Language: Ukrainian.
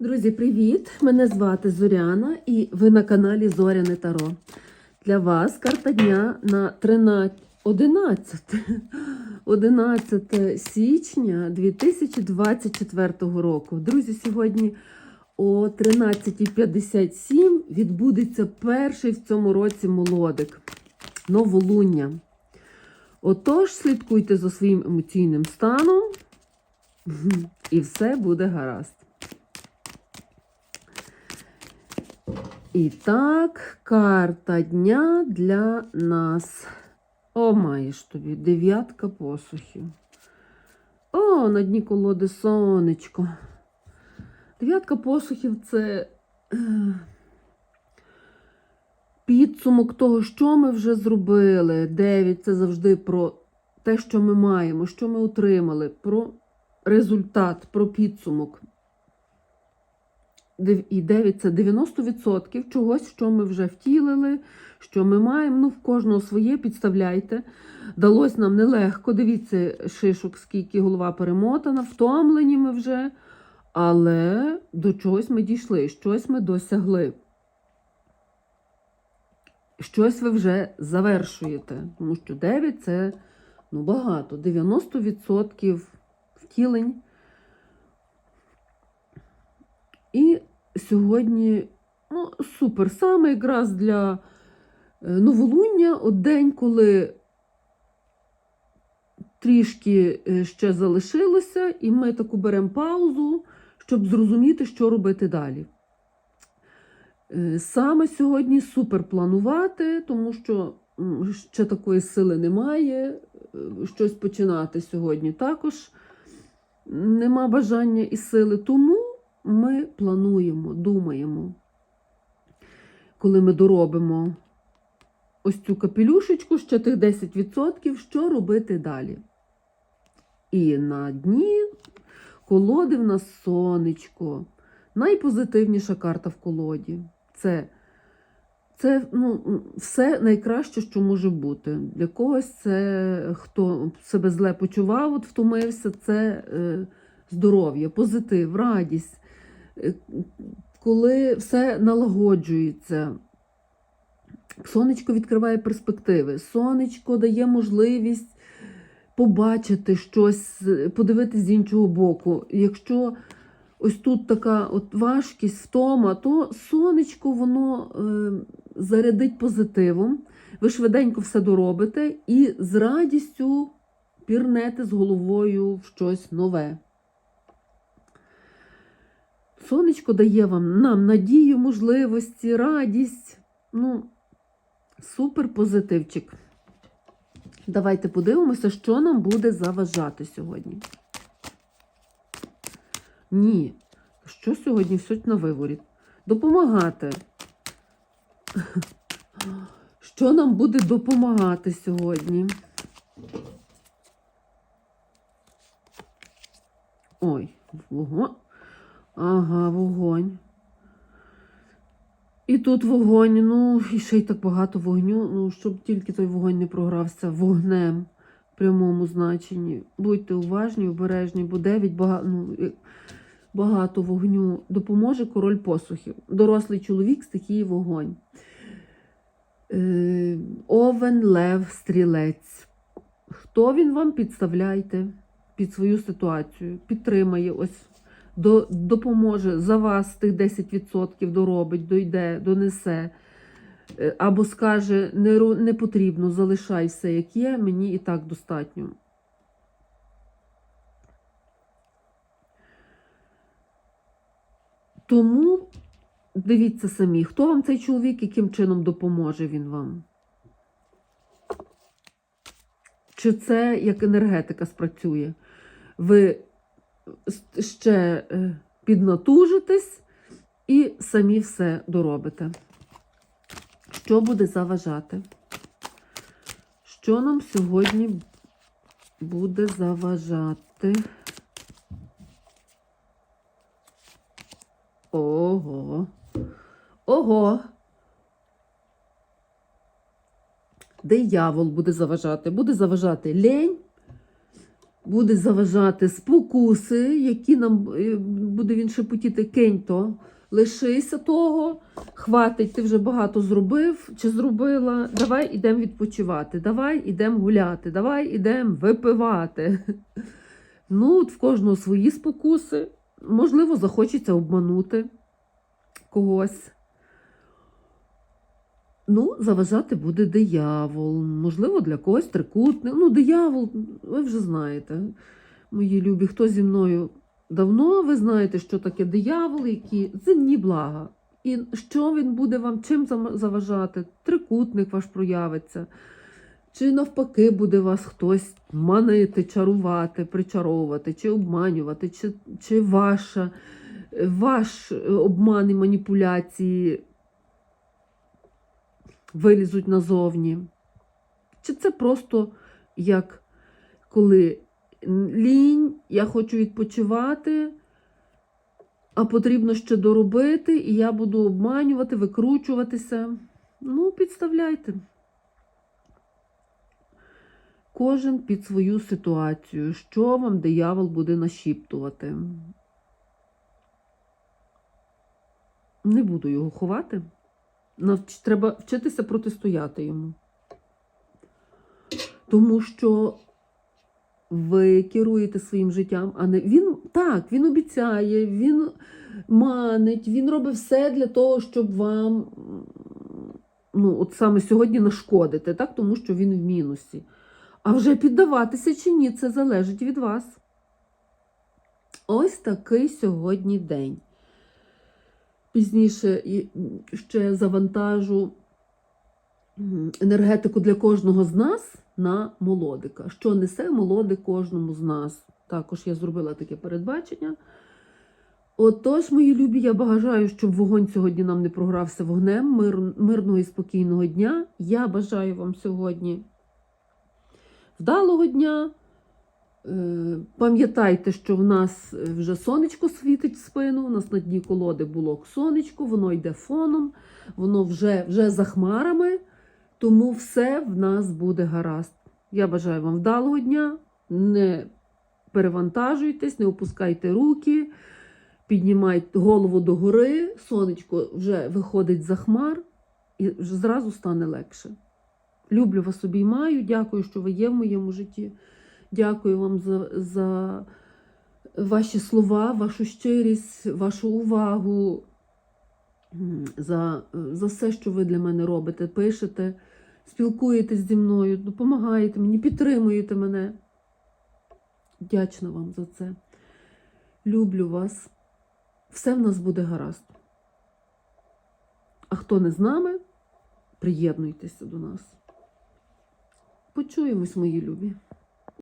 Друзі, привіт! Мене звати Зоряна і ви на каналі Зоряне Таро. Для вас карта дня на 13, 11, 11 січня 2024 року. Друзі, сьогодні о 13.57 відбудеться перший в цьому році молодик новолуння. Отож, слідкуйте за своїм емоційним станом, і все буде гаразд. І так, карта дня для нас. О, маєш тобі дев'ятка посухів. О, на дні колоди сонечко. Дев'ятка посухів це е, підсумок того, що ми вже зробили. Дев'ять це завжди про те, що ми маємо, що ми отримали, про результат, про підсумок. І 9 це 90% чогось, що ми вже втілили, що ми маємо. Ну, в кожного своє, підставляйте. Далось нам нелегко. Дивіться, шишок, скільки голова перемотана, втомлені ми вже. Але до чогось ми дійшли, щось ми досягли. Щось ви вже завершуєте. Тому що 9 це ну, багато. 90% втілень. І сьогодні ну, супер. Саме якраз для е, новолуння, от день, коли трішки е, ще залишилося, і ми таку беремо паузу, щоб зрозуміти, що робити далі. Е, Саме сьогодні супер планувати, тому що ще такої сили немає. Щось починати сьогодні також нема бажання і сили. Тому ми плануємо, думаємо, коли ми доробимо ось цю капелюшечку, ще тих 10%, що робити далі. І на дні колоди в нас сонечко. Найпозитивніша карта в колоді. Це, це ну, все найкраще, що може бути. Для когось це хто себе зле почував, от втомився, це е, здоров'я, позитив, радість. Коли все налагоджується. Сонечко відкриває перспективи. Сонечко дає можливість побачити щось, подивитись з іншого боку. Якщо ось тут така от важкість, втома, то сонечко воно е, зарядить позитивом. Ви швиденько все доробите і з радістю пірнете з головою в щось нове. Сонечко дає вам нам надію, можливості, радість. Ну, супер позитивчик. Давайте подивимося, що нам буде заважати сьогодні. Ні. Що сьогодні все на виворіт? Допомагати. Що нам буде допомагати сьогодні? Ой, вогонь. Ага, вогонь. І тут вогонь, ну, і ще й так багато вогню, ну, щоб тільки той вогонь не програвся вогнем в прямому значенні. Будьте уважні, обережні, бо 9 багато, ну, багато вогню допоможе король посухів. Дорослий чоловік, стихії вогонь. Е, овен, лев, стрілець. Хто він вам підставляйте під свою ситуацію? Підтримає ось допоможе за вас тих 10% доробить, дойде, донесе. Е, Або скаже, не, не потрібно, залишай все, як є, мені і так достатньо. Тому дивіться самі, хто вам цей чоловік, яким чином допоможе він вам. Чи це як енергетика спрацює? Ви ще е, піднатужитесь і самі все доробите. Що буде заважати? Що нам сьогодні буде заважати? Ого. Ого. Диявол буде заважати. Буде заважати лень, буде заважати спокуси, які нам е, буде він шепотіти, кинь то, лишися того, хватить, ти вже багато зробив чи зробила. Давай ідемо відпочивати, давай ідемо гуляти, давай ідемо випивати. Ну, от в кожного свої спокуси. Можливо, захочеться обманути когось. Ну, заважати буде диявол. Можливо, для когось трикутник. Ну, диявол, ви вже знаєте, мої любі, хто зі мною давно, ви знаєте, що таке диявол, які земні блага. І що він буде вам чим заважати? Трикутник ваш проявиться. Чи навпаки буде вас хтось манити, чарувати, причаровувати, чи обманювати, чи, чи ваша, ваш обман і маніпуляції вилізуть назовні? Чи це просто як коли лінь, я хочу відпочивати, а потрібно ще доробити, і я буду обманювати, викручуватися? Ну, підставляйте. Кожен під свою ситуацію, що вам диявол буде нашіптувати. Не буду його ховати. Навч... Треба вчитися протистояти йому. Тому що ви керуєте своїм життям, а не він так, він обіцяє, він манить, він робить все для того, щоб вам ну, от саме сьогодні нашкодити, так? тому що він в мінусі. А вже піддаватися чи ні, це залежить від вас. Ось такий сьогодні день. Пізніше ще завантажу енергетику для кожного з нас на молодика. Що несе молодик кожному з нас. Також я зробила таке передбачення. Отож, мої любі, я бажаю, щоб вогонь сьогодні нам не програвся вогнем, мир, мирного і спокійного дня. Я бажаю вам сьогодні вдалого дня. Е, Пам'ятайте, що в нас вже сонечко світить в спину, у нас на дні колоди було сонечко, воно йде фоном, воно вже, вже за хмарами, тому все в нас буде гаразд. Я бажаю вам вдалого дня, не перевантажуйтесь, не опускайте руки, піднімайте голову догори, сонечко вже виходить за хмар і вже зразу стане легше. Люблю вас обіймаю, дякую, що ви є в моєму житті. Дякую вам за, за ваші слова, вашу щирість, вашу увагу, за, за все, що ви для мене робите, пишете, спілкуєтесь зі мною, допомагаєте мені, підтримуєте мене. Вдячна вам за це. Люблю вас. Все в нас буде гаразд. А хто не з нами, приєднуйтеся до нас. Почуємось, мої любі.